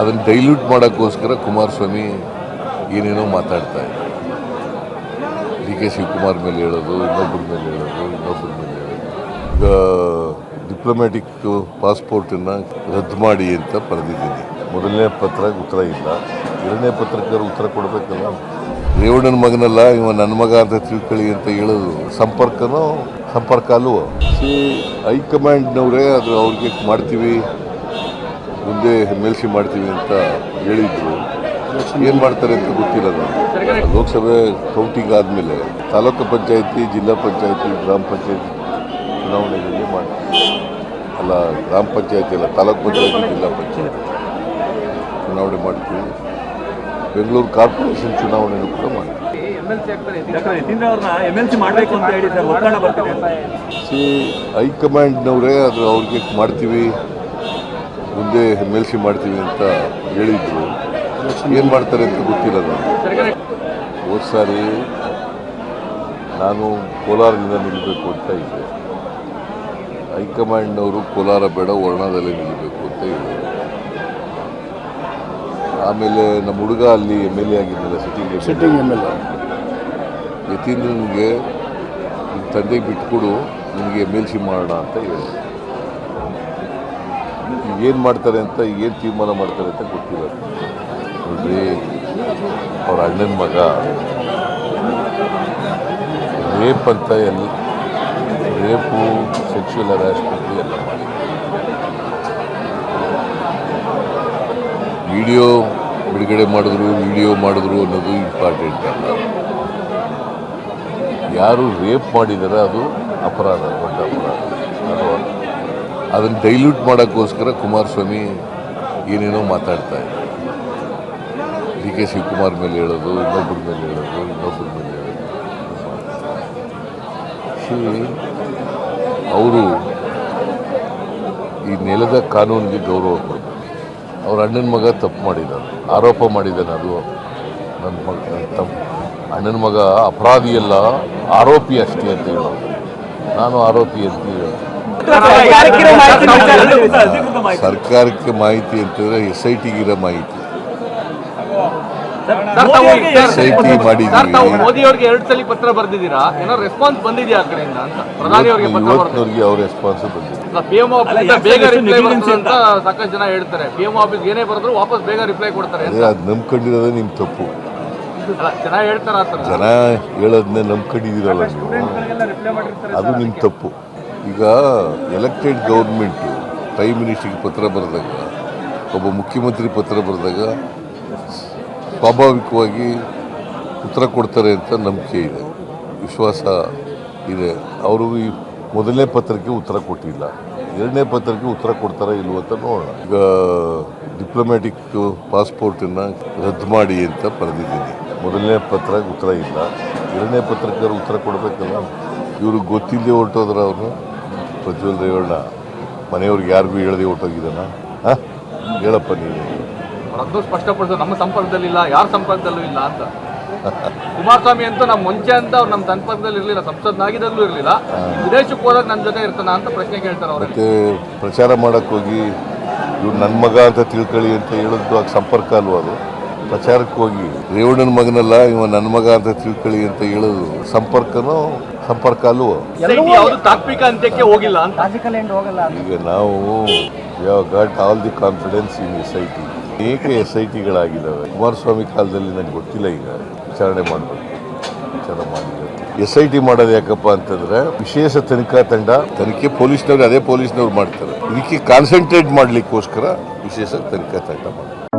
ಅದನ್ನು ಡೈಲ್ಯೂಟ್ ಮಾಡೋಕ್ಕೋಸ್ಕರ ಕುಮಾರಸ್ವಾಮಿ ಏನೇನೋ ಮಾತಾಡ್ತಾ ಇದ್ದಾರೆ. ಡಿ ಕೆ ಶಿವಕುಮಾರ್ ಮೇಲೆ ಹೇಳೋದು ಇನ್ನೊಬ್ಬರ ಮೇಲೆ ಹೇಳೋದು ಇನ್ನೊಬ್ಬರ ಮೇಲೆ ಹೇಳೋದು. ಈಗ ಡಿಪ್ಲೊಮ್ಯಾಟಿಕ್ ಪಾಸ್ಪೋರ್ಟನ್ನು ರದ್ದು ಮಾಡಿ ಅಂತ ಬರೆದಿದ್ದೀನಿ. ಮೊದಲನೇ ಪತ್ರ ಉತ್ತರ ಇಲ್ಲ. ಎರಡನೇ ಪತ್ರಕ್ಕೆ ಉತ್ತರ ಕೊಡಬೇಕಲ್ಲ. ರೇವಣ್ಣನ ಮಗನಲ್ಲ, ಇವ ನನ್ನ ಮಗ ಅಂತ ತಿಳ್ಕೊಳ್ಳಿ ಅಂತ ಹೇಳೋದು. ಸಂಪರ್ಕನೂ, ಸಂಪರ್ಕ ಅಲ್ವೋ? ಸಿ, ಹೈಕಮಾಂಡ್ನವರೇ ಅದು ಅವ್ರಿಗೆ ಮಾಡ್ತೀವಿ. ಮುಂದೆ ಎಂ ಎಲ್ ಸಿ ಮಾಡ್ತೀವಿ ಅಂತ ಹೇಳಿದ್ರು. ಏನು ಮಾಡ್ತಾರೆ ಅಂತ ಗೊತ್ತಿಲ್ಲ. ಲೋಕಸಭೆ ಕೌಂಟಿಂಗ್ ಆದಮೇಲೆ ತಾಲೂಕು ಪಂಚಾಯತಿ ಜಿಲ್ಲಾ ಪಂಚಾಯತಿ ಗ್ರಾಮ ಪಂಚಾಯತಿ ಚುನಾವಣೆಗಳಲ್ಲಿ ಮಾಡ್ತೀವಿ. ಅಲ್ಲ ಗ್ರಾಮ ಪಂಚಾಯತಿ ಅಲ್ಲ ತಾಲೂಕು ಪಂಚಾಯತಿ ಜಿಲ್ಲಾ ಪಂಚಾಯತಿ ಚುನಾವಣೆ ಮಾಡ್ತೀವಿ. ಬೆಂಗಳೂರು ಕಾರ್ಪೊರೇಷನ್ ಚುನಾವಣೆ ಕೂಡ ಮಾಡ್ತೀವಿ. ಸಿ ಹೈಕಮಾಂಡ್ನವರೇ ಅದು ಅವ್ರಿಗೆ ಮಾಡ್ತೀವಿ. ಮುಂದೆ ಎಂ ಎಲ್ ಸಿ ಮಾಡ್ತೀವಿ ಅಂತ ಹೇಳಿದ್ರು. ಏನು ಮಾಡ್ತಾರೆ ಅಂತ ಗೊತ್ತಿಲ್ಲ ನನಗೆ. ಹೋದ ಸಾರಿ ನಾನು ಕೋಲಾರದಿಂದ ನಿಲ್ಲಬೇಕು ಅಂತ ಇದ್ದೆ. ಹೈಕಮಾಂಡ್ನವರು ಕೋಲಾರ ಬೇಡ ವರ್ಣದಲ್ಲೇ ನಿಲ್ಲಬೇಕು ಅಂತ ಹೇಳಿದರು. ಆಮೇಲೆ ನಮ್ಮ ಹುಡುಗ ಅಲ್ಲಿ M L A ಆಗಿದ್ದಲ್ಲ sitting sitting M L A. ಯತೀಂದ್ರನಿಗೆ ನಿಮ್ಮ ತಂದೆಗೆ ಬಿಟ್ಕೊಡು ನಿಮಗೆ ಎಂ ಎಲ್ ಸಿ ಮಾಡೋಣ ಅಂತ ಹೇಳಿದೆ ಏನು ಮಾಡ್ತಾರೆ ಅಂತ, ಏನು ತೀರ್ಮಾನ ಮಾಡ್ತಾರೆ ಅಂತ ಗೊತ್ತಿಲ್ಲ. ನೋಡ್ರಿ, ಅವ್ರ ಅಣ್ಣನ ಮಗ ರೇಪ್ ಅಂತ ಎಲ್ಲ, ರೇಪು ಸೆಕ್ಷುವಲ್ ಹರಾಸ್ಮೆಂಟ್ ಎಲ್ಲ ಮಾಡಿ ವಿಡಿಯೋ ಬಿಡುಗಡೆ ಮಾಡಿದ್ರು, ವಿಡಿಯೋ ಮಾಡಿದ್ರು ಅನ್ನೋದು ಇಂಪಾರ್ಟೆಂಟ್ ಅಲ್ಲ. ಯಾರು ರೇಪ್ ಮಾಡಿದಾರೆ ಅದು ಅಪರಾಧ, ದೊಡ್ಡ ಅಪರಾಧ. ಅದನ್ನು ಡೈಲ್ಯೂಟ್ ಮಾಡೋಕ್ಕೋಸ್ಕರ ಕುಮಾರಸ್ವಾಮಿ ಏನೇನೋ ಮಾತಾಡ್ತಾ ಇದ್ದಾರೆ. ಡಿ ಕೆ ಶಿವಕುಮಾರ್ ಮೇಲೆ ಹೇಳೋದು ಇನ್ನೊಬ್ಬರ ಮೇಲೆ ಹೇಳೋದು ಇನ್ನೊಬ್ಬರ ಮೇಲೆ ಹೇಳೋದು. ಅವರು ಈ ನೆಲದ ಕಾನೂನಿಗೆ ಗೌರವ ಕೊಡಬೇಕು. ಅವ್ರ ಅಣ್ಣನ ಮಗ ತಪ್ಪು ಮಾಡಿದ್ದಾನೆ. ಆರೋಪ ಮಾಡಿದ್ದಾನೆ ಅದು. ನನ್ನ ಮಗ ತಪ್ಪು ಅಣ್ಣನ ಮಗ ಅಪರಾಧಿ ಅಲ್ಲ ಆರೋಪಿ ಅಷ್ಟೇ ಅಂತ ಹೇಳೋದು. ನಾನು ಆರೋಪಿ ಅಂತ ಹೇಳೋದು. ಮಾಹಿತಿ ಮಾಹಿತಿ. ಸರ್ಕಾರಕ್ಕೆ ಮಾಹಿತಿ ಅಂತಂದ್ರೆ ಎಸ್ ಐ ಟಿಗಿರೋ ಮಾಹಿತಿ. ಸರ್, ತಾವು ಎಸ್ ಐ ಟಿ ಮಾಡಿ ತಾವು ಮಾಡಿದ್ದೀವಿ. ಮೋದಿ ಅವರಿಗೆ ಎರಡು ಸಲ ಪತ್ರ ಬರ್ದಿದೀರಾ ಏನೋ ರೆಸ್ಪಾನ್ಸ್ ಬಂದಿದೆಯಾ ಆ ಕಡೆಯಿಂದ ಅಂತ? ಪ್ರಧಾನಿ ಅವರಿಗೆ ಇವತ್ತಿನವ್ರಿಗೆ ಅವ್ರ ರೆಸ್ಪಾನ್ಸ್ ಬಂದಿದೆ. ಪಿ ಎಂ ಯಾಕೆ ಬೇಗ ರಿಪ್ಲೈ ಅಂತ ಸಾಕಷ್ಟು ಜನ ಹೇಳ್ತಾರೆ. ಪಿ ಎಂ ಆಫೀಸ್ ಏನೇ ಬರೆದ್ರು ವಾಪಸ್ ಬೇಗ ರಿಪ್ಲೈ ಕೊಡ್ತಾರೆ ಅದೇ ಅದು ನಂಬ್ಕೊಂಡಿರೋದೇ ನಿಮ್ ತಪ್ಪು. ಜನ ಹೇಳ್ತಾರ ಆ ಥರ? ಜನ ಹೇಳೋದನ್ನ ನಂಬ್ಕೊಂಡಿದ್ದೀರಲ್ಲ ನೀವು. ಅದು ನಿಮ್ ತಪ್ಪು. ಈಗ ಎಲೆಕ್ಟೆಡ್ ಗೌರ್ಮೆಂಟು ಪ್ರೈಮ್ ಮಿನಿಸ್ಟ್ರಿಗೆ ಪತ್ರ ಬರೆದಾಗ, ಒಬ್ಬ ಮುಖ್ಯಮಂತ್ರಿ ಪತ್ರ ಬರೆದಾಗ ಸ್ವಾಭಾವಿಕವಾಗಿ ಉತ್ತರ ಕೊಡ್ತಾರೆ ಅಂತ ನಂಬಿಕೆ ಇದೆ, ವಿಶ್ವಾಸ ಇದೆ. ಅವರು ಈ ಮೊದಲನೇ ಪತ್ರಕ್ಕೆ ಉತ್ತರ ಕೊಟ್ಟಿಲ್ಲ, ಎರಡನೇ ಪತ್ರಕ್ಕೆ ಉತ್ತರ ಕೊಡ್ತಾರೆ ಇಲ್ವೋ ಅಂತ ನೋಡೋಣ. ಈಗ ಡಿಪ್ಲೊಮ್ಯಾಟಿಕ್ ಪಾಸ್ಪೋರ್ಟನ್ನು ರದ್ದು ಮಾಡಿ ಅಂತ ಬರೆದಿದ್ದೀನಿ. ಮೊದಲನೇ ಪತ್ರ ಉತ್ತರ ಇಲ್ಲ, ಎರಡನೇ ಪತ್ರಕ್ಕೆ ಉತ್ತರ ಕೊಡಬೇಕಲ್ಲ ಇವರು ಗೊತ್ತಿಲ್ಲದೆ ಹೊರಟೋದ್ರ ಅವರು. ಪ್ರಜ್ವಲ್ ರೇವಣ್ಣ ಮನೆಯವ್ರಿಗೆ ಯಾರಿಗೂ ಹೇಳದೆ ಹೊರಟೋಗಿದ್ದಾನ? ಹಾಂ? ಹೇಳಪ್ಪ ನೀನು. ರದ್ದು ಸ್ಪಷ್ಟಪಡಿಸೋದು ನಮ್ಮ ಸಂಪರ್ಕದಲ್ಲಿಲ್ಲ ಯಾರ ಸಂಪರ್ಕದಲ್ಲೂ ಇಲ್ಲ ಅಂತ. ಕುಮಾರಸ್ವಾಮಿ ಅಂತ ನಮ್ಮ ಮುಂಚೆ ಅಂತ ಅವ್ರು ನಮ್ಮ ಸಂಪರ್ಕದಲ್ಲಿ ಇರಲಿಲ್ಲ ಸಂಸದನಾಗಿದ್ದಲ್ಲೂ ಇರಲಿಲ್ಲ. ವಿದೇಶಕ್ಕೆ ಹೋದಾಗ ನನ್ನ ಜೊತೆ ಇರ್ತಾನ ಅಂತ ಪ್ರಶ್ನೆ ಕೇಳ್ತಾರೆ ಅವ್ರು. ಮತ್ತೆ ಪ್ರಚಾರ ಮಾಡಕ್ಕೆ ಹೋಗಿ ಇವ್ರು ನನ್ನ ಮಗ ಅಂತ ತಿಳ್ಕೊಳ್ಳಿ ಅಂತ ಹೇಳಿದ್ದು ಆಗ ಸಂಪರ್ಕ ಅಲ್ವ ಅದು? ಪ್ರಚಾರಕ್ಕೆ ಹೋಗಿ ರೇವಣ್ಣನ ಮಗನಲ್ಲ ಇವ ನನ್ನ ಮಗ ಅಂತ ತಿಳ್ಕೊಳ್ಳಿ ಅಂತ ಹೇಳೋದು ಸಂಪರ್ಕನೋ ಸಂಪರ್ಕ ಅಲ್ವೋ ತಾತ್ವಿಕ ಅಂತ್ಯಕ್ಕೆ ಹೋಗಿಲ್ಲ ಅಂತ. ಈಗ ನಾವು got all the confidence in S I T ಅನೇಕ ಎಸ್ ಐ ಟಿಗಳಾಗಿದ್ದಾವೆ ಕುಮಾರಸ್ವಾಮಿ ಕಾಲದಲ್ಲಿ ನನಗೆ ಗೊತ್ತಿಲ್ಲ ಈಗ. ವಿಚಾರಣೆ ಮಾಡಬೇಕು. ವಿಚಾರ ಮಾಡಿದ್ದಾರೆ. ಎಸ್ ಐ ಟಿ ಮಾಡೋದು ಯಾಕಪ್ಪ ಅಂತಂದ್ರೆ ವಿಶೇಷ ತನಿಖಾ ತಂಡ ತನಿಖೆ ಪೊಲೀಸ್ನವ್ರು ಅದೇ ಪೊಲೀಸ್ನವ್ರು ಮಾಡ್ತಾರೆ. ಇದಕ್ಕೆ ಕಾನ್ಸಂಟ್ರೇಟ್ ಮಾಡಲಿಕ್ಕೋಸ್ಕರ ವಿಶೇಷ ತನಿಖಾ ತಂಡ ಮಾಡ್ತಾರೆ.